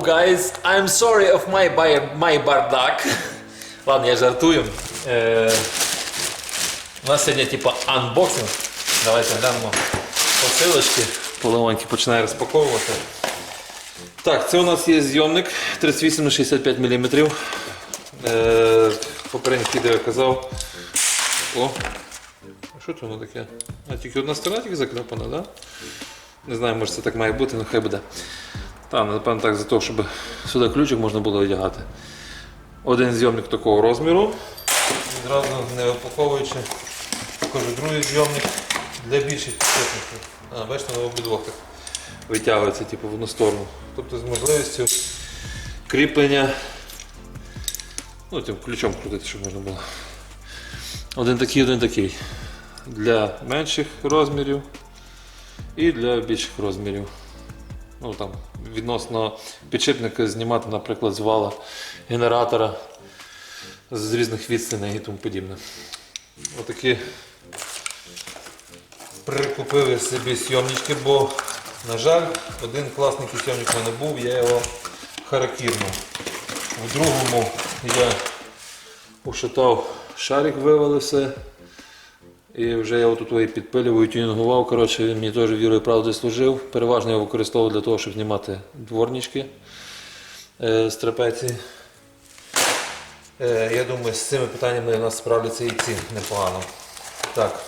guys, I'm sorry of my, my бардак. Ладно, я жартую. Е, у нас сьогодні типа анбоксинг. Давайте глянемо посилочки. Поломанки починає розпаковувати. Так, це у нас є зйомник 38 на 65 мм. Е, попередніх відео казав. О, що це воно таке? А тільки одна сторона тільки заклепана, так? Да? Не знаю, може це так має бути, але хай буде. Та, напевно, так за те, щоб сюди ключик можна було одягати. Один зйомник такого розміру. Відразу не випаковуючи, покажу другий зйомник для більших підшипників. А, бачите, на обидвох так витягується типу, в одну сторону. Тобто з можливістю кріплення. Ну, тим ключом крутити, щоб можна було. Один такий, один такий. Для менших розмірів і для більших розмірів. Ну, там, відносно підшипника знімати, наприклад, з вала генератора з різних відстаней і тому подібне. Отакі прикупили собі сйомнички, бо, на жаль, один класний сйомник в мене був, я його харакірнув. В другому я ушатав шарик, вивалився. І вже я отут і підпилював, і тюнінгував. Коротше, він мені теж вірою і правдою служив. Переважно я використовував для того, щоб знімати дворнички е, з трапеції. Е, я думаю, з цими питаннями у нас справляться і ці непогано. Так.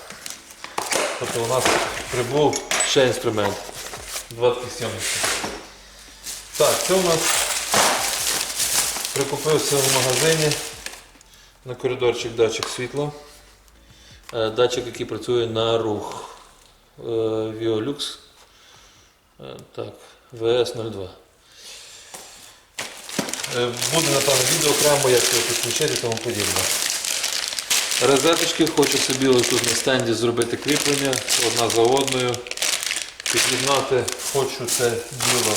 Тобто у нас прибув ще інструмент. Два таких сьомники. Так, це у нас прикупився в магазині на коридорчик датчик світла. Е, Датчик, який працює на рух е, Violux. Е, Так, VS02. Е, Буде, напевно, відео окремо, як його підключити і тому подібне. Розеточки хочу собі ось тут на стенді зробити кріплення одна за одною. Під'єднати хочу це діло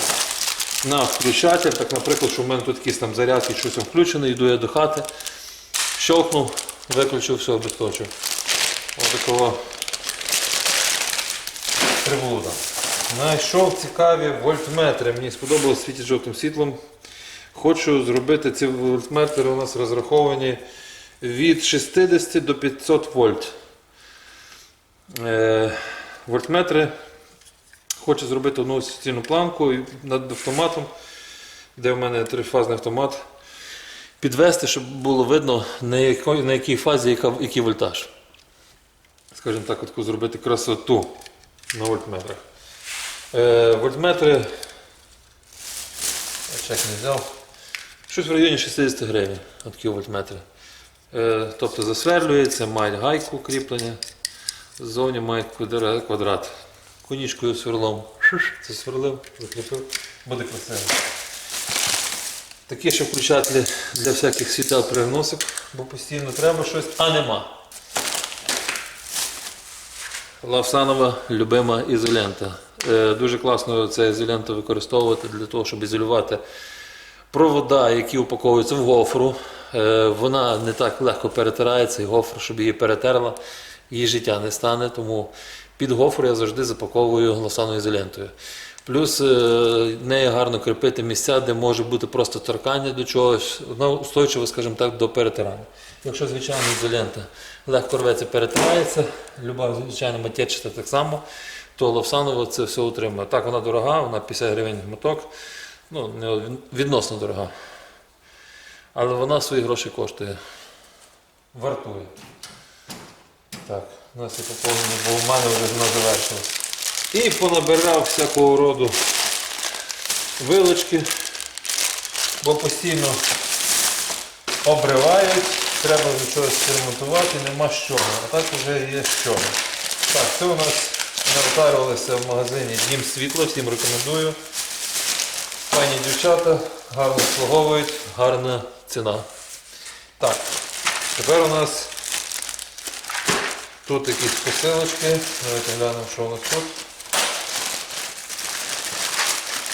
на включатель. Так, наприклад, що в мене тут якісь там зарядки, щось включене, йду я до хати, щелкнув, виключив, все, обесточив. Ось такого приблуда. Знайшов цікаві вольтметри. Мені сподобалось світить жовтим світлом. Хочу зробити ці вольтметри у нас розраховані від 60 до 500 вольт. Е, вольтметри хочу зробити одну суцільну планку над автоматом, де в мене трифазний автомат. Підвести, щоб було видно, на якій фазі який вольтаж скажімо так, таку зробити красоту на вольтметрах. Е, вольтметри, чек не взяв, щось в районі 60 гривень, такі вольтметри. Е, тобто засверлюється, мають гайку кріплення, ззовні мають квадрат. Конічкою сверлом. Шиш, засверлив, закріпив, буде красиво. Такі ще включателі для всяких світел переносок, бо постійно треба щось, а нема. Лавсанова любима ізолента. Е, Дуже класно ця ізолента використовувати для того, щоб ізолювати провода, які упаковуються в гофру. Е, Вона не так легко перетирається, і гофр, щоб її перетерла, її життя не стане. Тому під гофру я завжди запаковую лавсановою ізолентою. Плюс е, нею гарно кріпити місця, де може бути просто торкання до чогось, вона устойчива, скажімо так, до перетирання. Якщо звичайна ізолента легко рветься, перетирається, люба звичайна матерчата так само, то Лавсанова це все утримує. Так, вона дорога, вона 50 гривень моток, ну, відносно дорога. Але вона свої гроші коштує. Вартує. Так, у нас є поповнення, бо в мене вже вона завершилась. І понабирав всякого роду вилочки, бо постійно обривають, треба до чогось ремонтувати, нема з чого. А так вже є з чого. Так, це у нас навтарювалися в магазині Дім світло, всім рекомендую. Пані дівчата гарно обслуговують, гарна ціна. Так, тепер у нас тут якісь посилочки. Давайте глянемо, що у нас тут.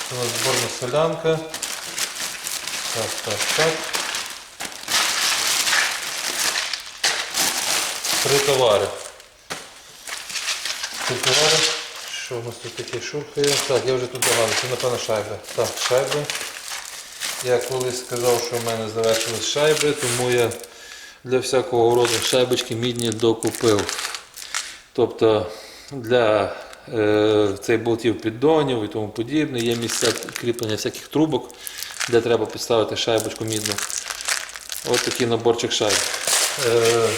Це у нас зборна солянка. Так, так, так. Три товари. Три товари. Що у нас тут таке шурхає? Так, я вже тут догадую, це напевно шайби. Так, шайби. Я колись сказав, що в мене завершились шайби, тому я для всякого роду шайбочки мідні докупив. Тобто для е, цей болтів піддонів і тому подібне. Є місця кріплення всяких трубок, де треба підставити шайбочку мідну. Ось такий наборчик шайб. Е,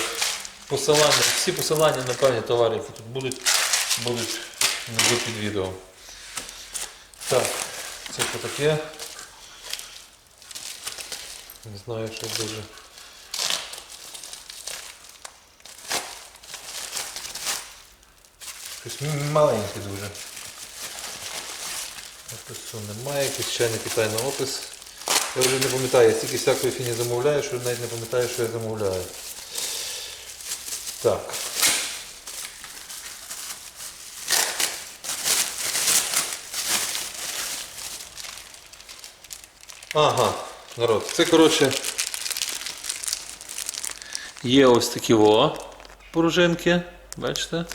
посилання, всі посилання на певні товари, які тут будуть, будуть під відео. Так, це що таке? Не знаю, що дуже. Щось маленьке дуже. Опису немає, якийсь чайний китайний опис. Я вже не пам'ятаю, я стільки всякої фіні замовляю, що навіть не пам'ятаю, що я замовляю. Так. Ага, народ. Це коротше. Є ось такі во пружинки, бачите?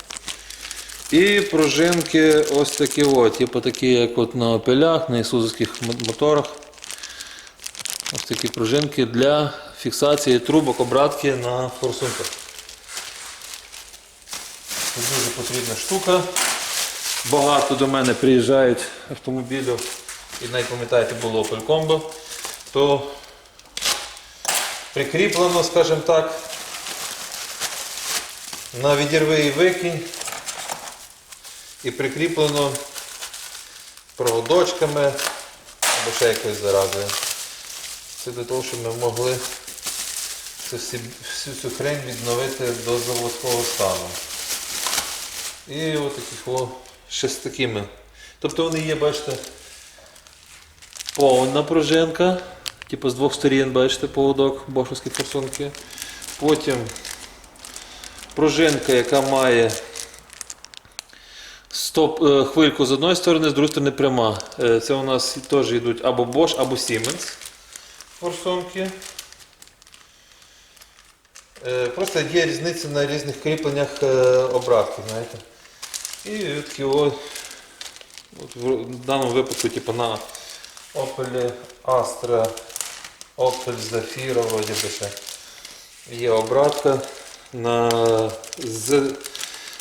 І пружинки ось такі о, типу такі, як от на опелях, на ісузовських моторах. Ось такі пружинки для фіксації трубок обратки на форсунках. Це дуже потрібна штука. Багато до мене приїжджають автомобілів, і навіть пам'ятаєте, було Opel Combo, то прикріплено, скажімо так, на відірви і викинь і прикріплено проводочками або ще якоюсь заразою. Це для того, щоб ми могли всю цю хрень відновити до заводського стану. І от таких о, ще з такими. Тобто вони є, бачите, повна пружинка, типу з двох сторін, бачите, поводок, бошовські форсунки. Потім пружинка, яка має стоп, е, хвильку з одної сторони, з другої сторони пряма. Е, Це у нас теж йдуть або Bosch, або Siemens форсунки. Е, Просто є різниця на різних кріпленнях обратки, знаєте. І такі о, от в даному випадку, типу на Opel Astra, Opel Zafira, вроді би ще. Є обратка на Z,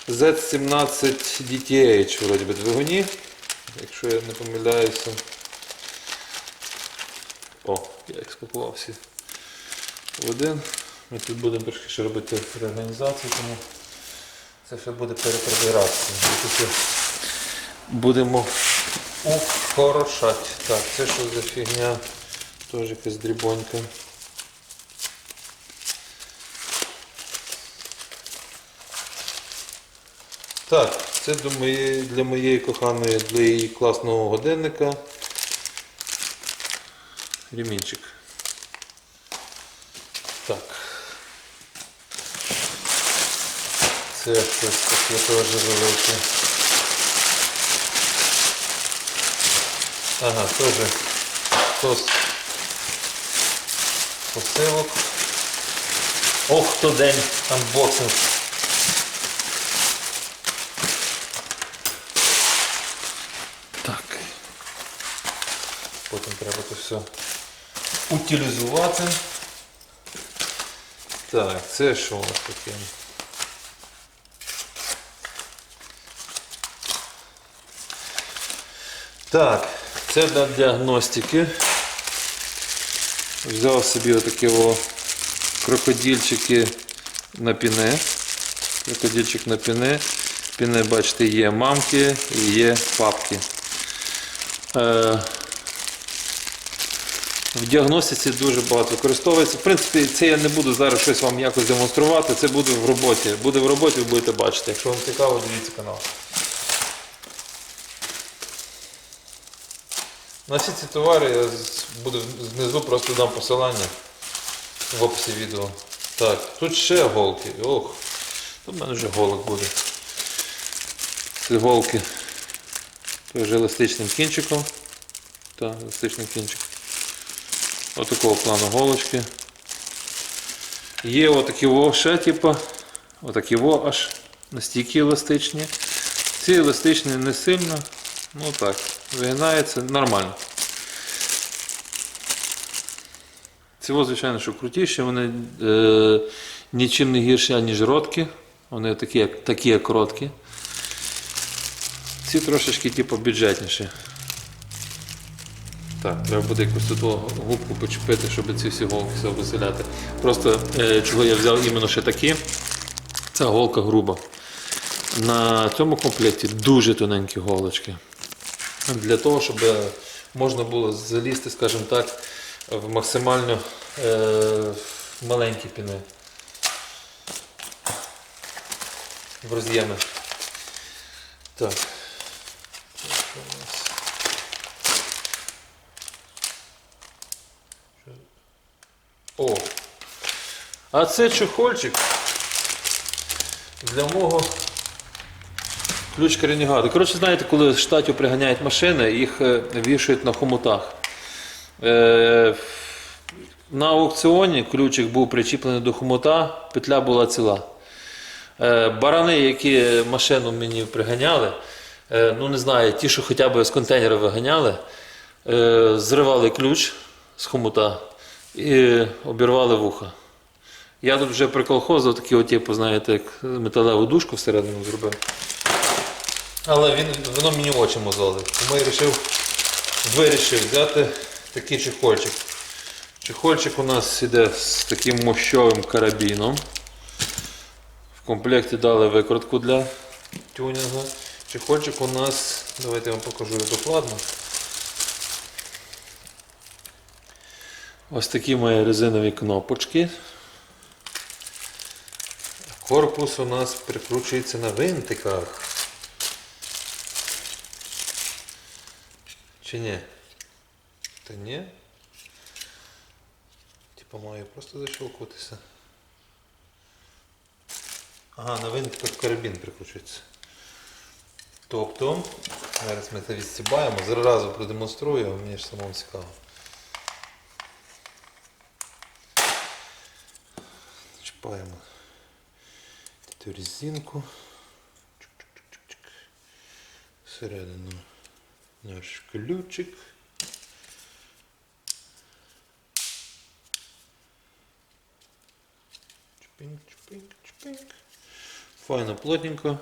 Z17 DTH вроді би двигуні, якщо я не помиляюся. О, я їх всі в один. Ми тут будемо трошки ще робити реорганізацію, тому це ще буде перепробиратися. Будемо укорошати. Так, це що за фігня? Теж якась дрібонька. Так, це моєї, для моєї коханої, для її класного годинника. Ремінчик. Так. Це щось таке теж велике. Ага, теж хтось посилок. Ох, то день анбоксинг. Так. Потім треба це все утилізувати. Так, це що у нас таке? Так, це для діагностики. Взяв собі отакі о крокодильчики на піне. Крокодильчик на піне. Піне, бачите, є мамки і є папки. Е, в діагностиці дуже багато використовується. В принципі, це я не буду зараз щось вам якось демонструвати, це буде в роботі. Буде в роботі, ви будете бачити. Якщо вам цікаво, дивіться канал. На всі ці товари я буду знизу просто дам посилання в описі відео. Так, тут ще голки. Ох, тут в мене вже голок буде. Ці голки теж еластичним кінчиком. Так, еластичний кінчик. Отакого плану голочки. Є отакі во ще, типу, отакі во аж настільки еластичні. Ці еластичні не сильно, ну так, вигинається нормально. Ці, звичайно, що крутіші, вони е, нічим не гірші, аніж ротки. Вони такі, як, такі як ротки. Ці трошечки типу, бюджетніші. Так, треба буде якусь тут губку почепити, щоб ці всі голки все виселяти. Просто е, чого я взяв іменно ще такі. Ця голка груба. На цьому комплекті дуже тоненькі голочки. Для того, щоб е, можна було залізти, скажімо так, в максимально е, маленькі піни. В роз'єми. Так. О! А це чохольчик для мого ключка Ренегада. Коротше, знаєте, коли з штатів приганяють машини, їх е, вішають на хомутах. Е, на аукціоні ключик був причіплений до хомута, петля була ціла. Е, барани, які машину мені приганяли, ну не знаю, ті, що хоча б з контейнера виганяли, зривали ключ з хомута і обірвали вуха. Я тут вже приколхозив такі, от, типу, знаєте, як металеву дужку всередину зробив. Але він, воно мені очі мозолить. Тому я вирішив, вирішив взяти такий чехольчик. Чехольчик у нас іде з таким мощовим карабіном. В комплекті дали викрутку для тюнінгу. Чехольчик у нас, давайте я вам покажу докладно. Ось такі мої резинові кнопочки. Корпус у нас прикручується на винтиках. Чи ні? Та ні. Типа має просто защелкуватися. Ага, на винтиках карабін прикручується. Тобто, зараз ми це відстібаємо, зразу продемонструю, мені ж самому цікаво. Чіпаємо цю резинку. Всередину наш ключик. Чпинк. Файно, плотненько.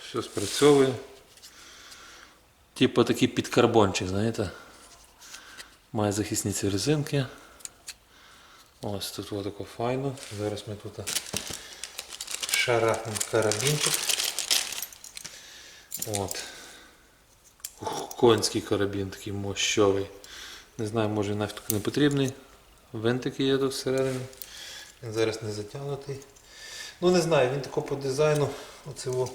Все спрацьовує. Типу такий підкарбончик, знаєте? Має захисні ці резинки. Ось тут отако файно. Зараз ми тут шарахнемо карабінчик. От. Ух, Конський карабін такий мощовий. Не знаю, може нафіг не потрібний. Винтики є тут всередині. Він зараз не затягнутий. Ну не знаю, він тако по дизайну оцього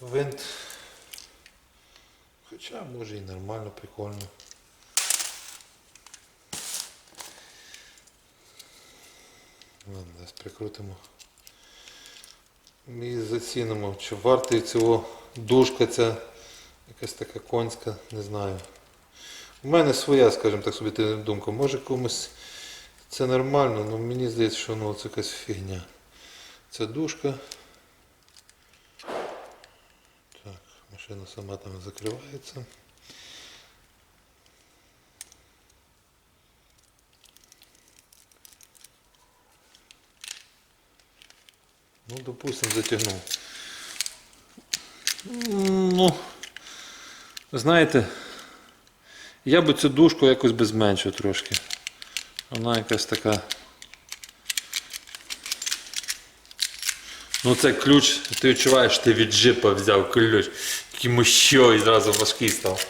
винт. Хоча може і нормально, прикольно. Ладно, зараз прикрутимо. І зацінимо, чи вартий цього дужка ця якась така конська, не знаю. У мене своя, скажімо так собі думка. Може комусь це нормально, але мені здається, що ну, це якась фігня. Це дужка. Так, машина сама там закривається. Ну, допустим, затягнув. Ну, знаєте, я би цю дужку якось би зменшив трошки. Вона якась така. Ну це ключ, ти відчуваєш, ти від джипа взяв ключ. Такий мощовий, зразу важкий став.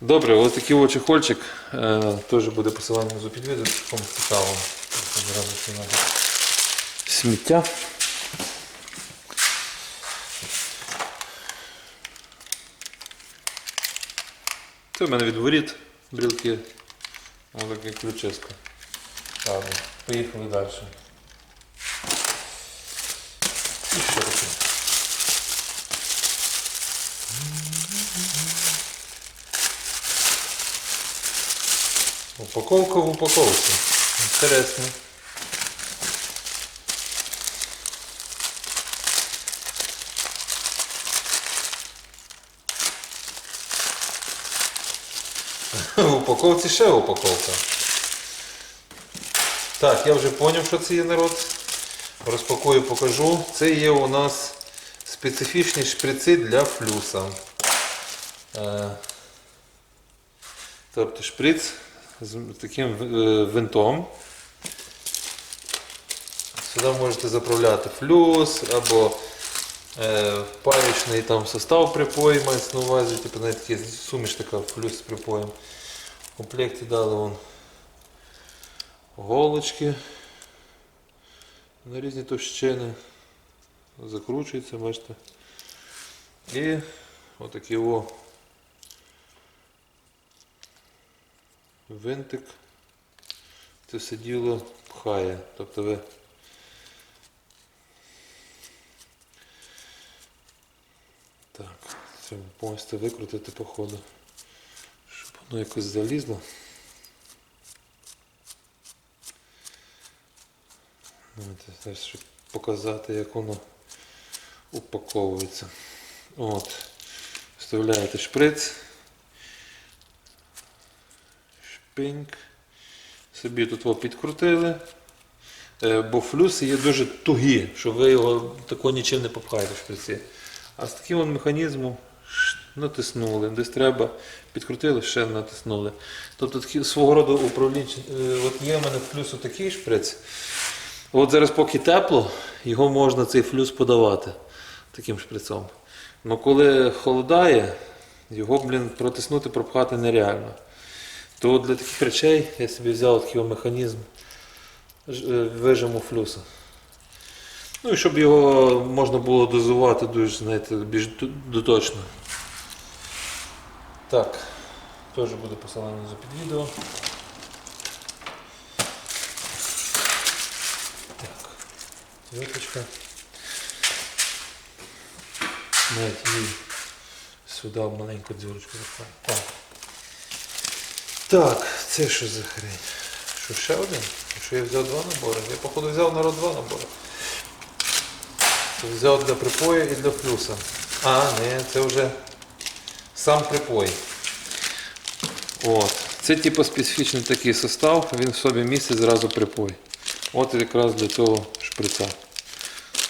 Добре, ось такий от чехольчик. Е, теж буде посилання внизу під відео, кому цікаво. Сміття. Це в мене від воріт брілки. Ось таке ключисько. Ладно, поїхали далі. І що таке? Упаковка в упаковці. Інтересно. В упаковці ще упаковка. Так, я вже зрозумів, що це є народ. Розпакую, покажу. Це є у нас специфічні шприци для флюса. Е, Тобто шприц з таким е, винтом. Сюди можете заправляти флюс або е, паючний там состав припою мається на увазі, типу навіть суміш така флюс з припоєм. В комплекті дали вон голочки на різні товщини. Закручується, бачите. І отакий о винтик. Це все діло пхає. Тобто ви Так, треба повністю викрутити походу, воно якось залізло. Давайте щоб показати, як воно упаковується. От. Вставляєте шприц. Шпиньк. Собі тут його підкрутили. Е, Бо флюси є дуже тугі, що ви його тако нічим не попхаєте в шприці. А з таким механізмом натиснули, десь треба, підкрутили, ще натиснули. Тобто такі свого роду управління. От є в мене флюс такий шприц. От зараз поки тепло, його можна цей флюс подавати таким шприцом. Але коли холодає, його, блін, протиснути, пропхати нереально. То для таких речей я собі взяв такий механізм е, вижиму флюса. Ну і щоб його можна було дозувати дуже, знаєте, більш доточно. Так, теж буде посилання за під відео. Так, виточка. Навіть її сюди маленьку дзюрочку запхаю. Так. Так, це що за хрень? Що ще один? Що я взяв два набори? Я походу взяв народ два набори. Взяв для припою і для флюса. А, ні, це вже сам припой. От. Це типу специфічний такий состав, він в собі містить зразу припой. От якраз для цього шприца.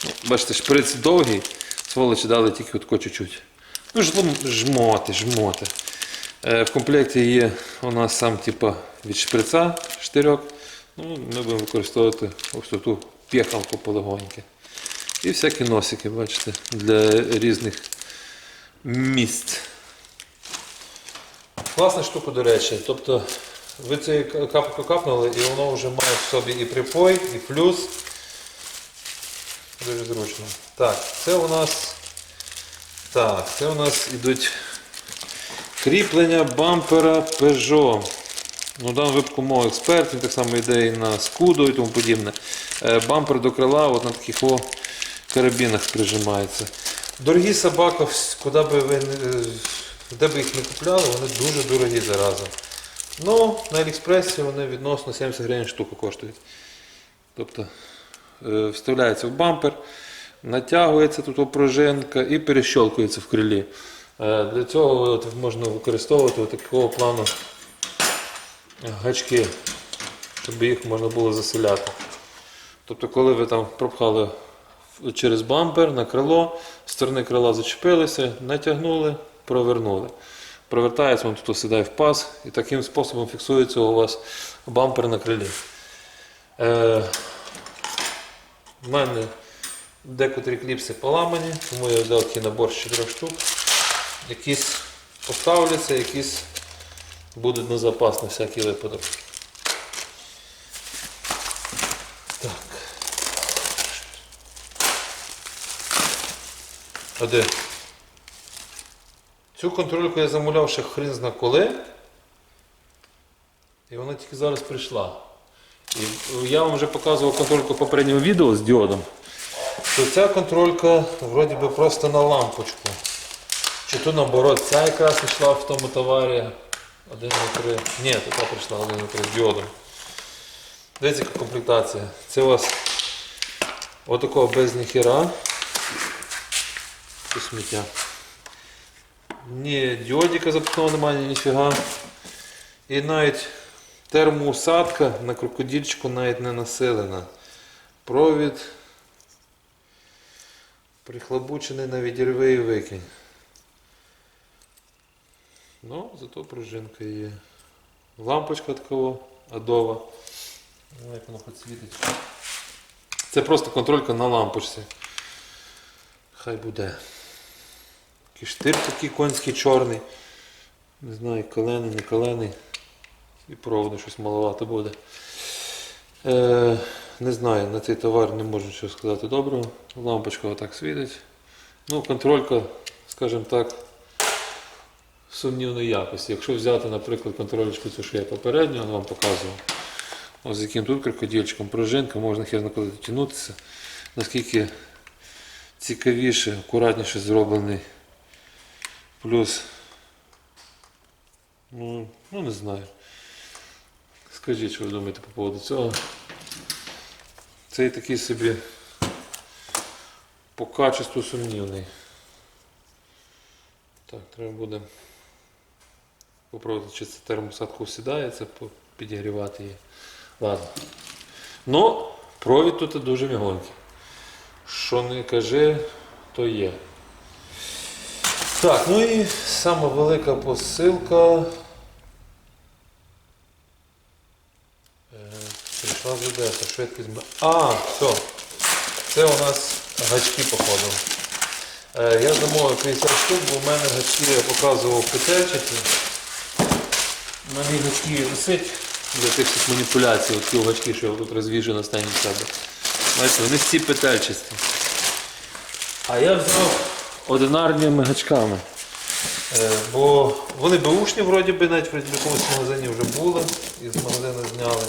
Ну, Бачите, шприц довгий, сволочі дали тільки отко чуть-чуть. Ну, жмоти, жмоти. Е, В комплекті є у нас сам типу, від шприца штирьок. Ну, ми будемо використовувати ось ту п'єхалку полегоньки. І всякі носики, бачите, для різних місць. Класна штука, до речі. Тобто ви цей капку капнули і воно вже має в собі і припой, і плюс. Дуже зручно. Так, це у нас. Так, це у нас ідуть кріплення бампера Peugeot. Ну, в даному випадку мова експертів, так само йде і на Scudo і тому подібне. Е, Бампер до крила от на таких о карабінах прижимається. Дорогі собаки, куди би ви де би їх не купляли, вони дуже дорогі зараза. Ну, на Аліекспресі вони відносно 70 гривень штука коштують. Тобто е, вставляється в бампер, натягується тут пружинка і перещолкується в крилі. Е, Для цього от можна використовувати такого плану гачки, щоб їх можна було заселяти. Тобто, коли ви там пропхали через бампер на крило, сторони крила зачепилися, натягнули, провернули. Провертається, він тут сідає в паз і таким способом фіксується у вас бампер на крилі. Е, в мене декотрі кліпси поламані, тому я взяв такий набор з 4 штук. Якісь поставляться, якісь будуть на запас на всякий випадок. Так. А де? Цю контрольку я замовляв ще хрін зна коли. І вона тільки зараз прийшла. І я вам вже показував контрольку в попередньому відео з діодом. То ця контролька вроді би просто на лампочку. Чи то наоборот, ця якраз йшла в тому товарі 1,3. Ні, то та прийшла 1,3 з діодом. Дивіться, яка комплектація. Це у вас отакого без ніхіра. Це сміття. Ні діодіка запасного немає, ні ніфіга. І навіть термоусадка на крокодильчику навіть не населена. Провід прихлобучений на відірви і викинь. Ну, зато пружинка є. Лампочка такого адова. Ну, як воно хоч світить. Це просто контролька на лампочці. Хай буде. Кіштир такий конський чорний. Не знаю, калений, не калений. І проводу щось маловато буде. Е, не знаю, на цей товар не можу нічого сказати доброго. Лампочка отак світить. Ну, контролька, скажімо так, сумнівної якості. Якщо взяти, наприклад, контролечку, цю, що я попередньо вам показував, ось з яким тут крокодильчиком, пружинка, можна херно коли тягнутися, наскільки цікавіше, акуратніше зроблений. Плюс, ну, ну не знаю. Скажіть, що ви думаєте по поводу цього. Цей такий собі по качеству сумнівний. Так, треба буде попробувати, чи це термосадка усідає, це підігрівати її. Ладно. Ну, провід тут дуже мігонький. Що не кажи, то є. Так, ну і сама велика посилка. Прийшла з Одеси, швидкість. А, все. Це у нас гачки, походу. Е, Я замовив 50 штук, бо в мене гачки я показував петельчаті. На мій гачки висить для тих всіх маніпуляцій, ті гачки, що я тут розвіжу на стані себе. Бачите, вони всі петельчасті. А я взяв одинарними гачками. Е, бо вони беушні, вроді би, навіть в якомусь магазині вже були, і з магазину зняли.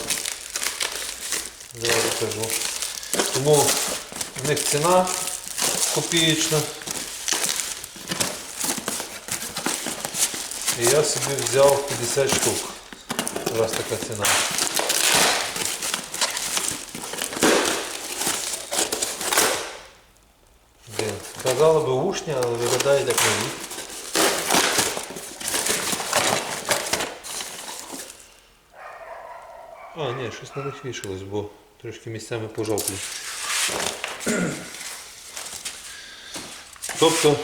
Зараз покажу. Тому в них ціна копієчна. І я собі взяв 50 штук. Раз така ціна. Блін, Казали би ушні, але виглядають як нові. А, ні, щось на них бо трошки місцями пожовклі. Тобто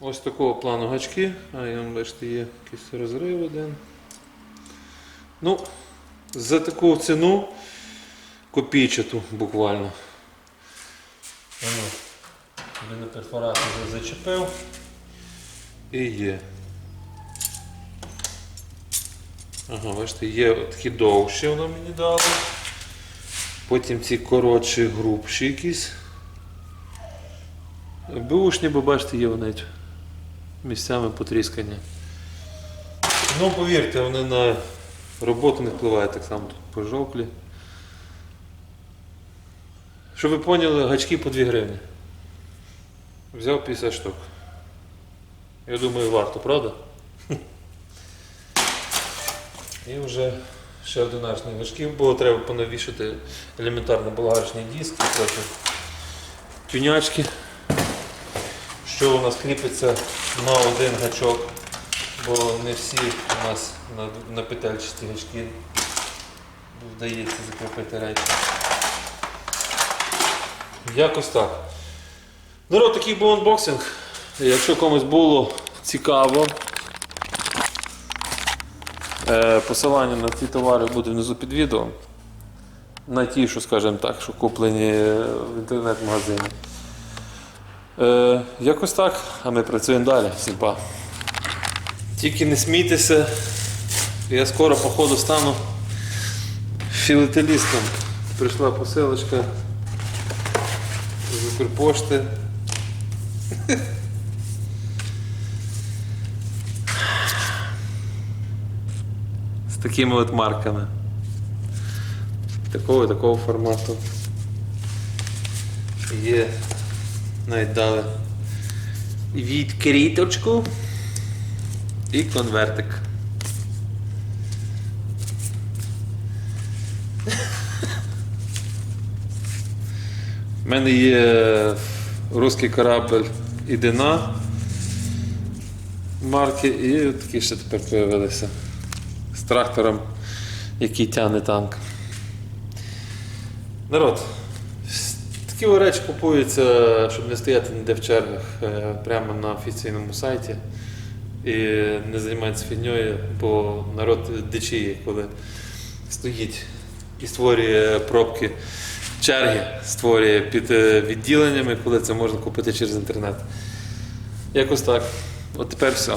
ось такого плану гачки, а я бачите, є якийсь розрив один. Ну, за таку ціну копійчату буквально. Тобі на вже зачепив. І є. Ага, бачите, є такі довші воно мені дало. Потім ці коротші, грубші якісь. Бушні, бо бачите, є вони місцями потріскані. Ну, повірте, вони на роботу не впливають так само тут пожовклі. Щоб ви поняли, гачки по 2 гривні. Взяв 50 штук. Я думаю, варто, правда? І вже ще одинарчних гачків, бо треба понавішати елементарно болгарочний диск і трохи тюнячки, що у нас кріпиться на один гачок, бо не всі у нас на, на петельчасті гачки вдається закріпити речі. Якось так. Народ, такий був анбоксинг. Якщо комусь було цікаво, е, посилання на ці товари буде внизу під відео. На ті, що, скажімо так, що куплені в інтернет-магазині. Е, якось так, а ми працюємо далі. Всім па. Тільки не смійтеся, я скоро по ходу стану філателістом. Прийшла посилочка з Укрпошти. З такими от марками. Такого і такого формату. Є навіть дали відкріточку і конвертик. У мене є русський корабль Ідина. марки і такі ще тепер з'явилися. З трактором, який тягне танк. Народ, такі речі купуються, щоб не стояти ніде в чергах, е, прямо на офіційному сайті. І не займатися фігньою, бо народ дичіє, коли стоїть і створює пробки, черги, створює під е, відділеннями, коли це можна купити через інтернет. Якось так. От тепер все.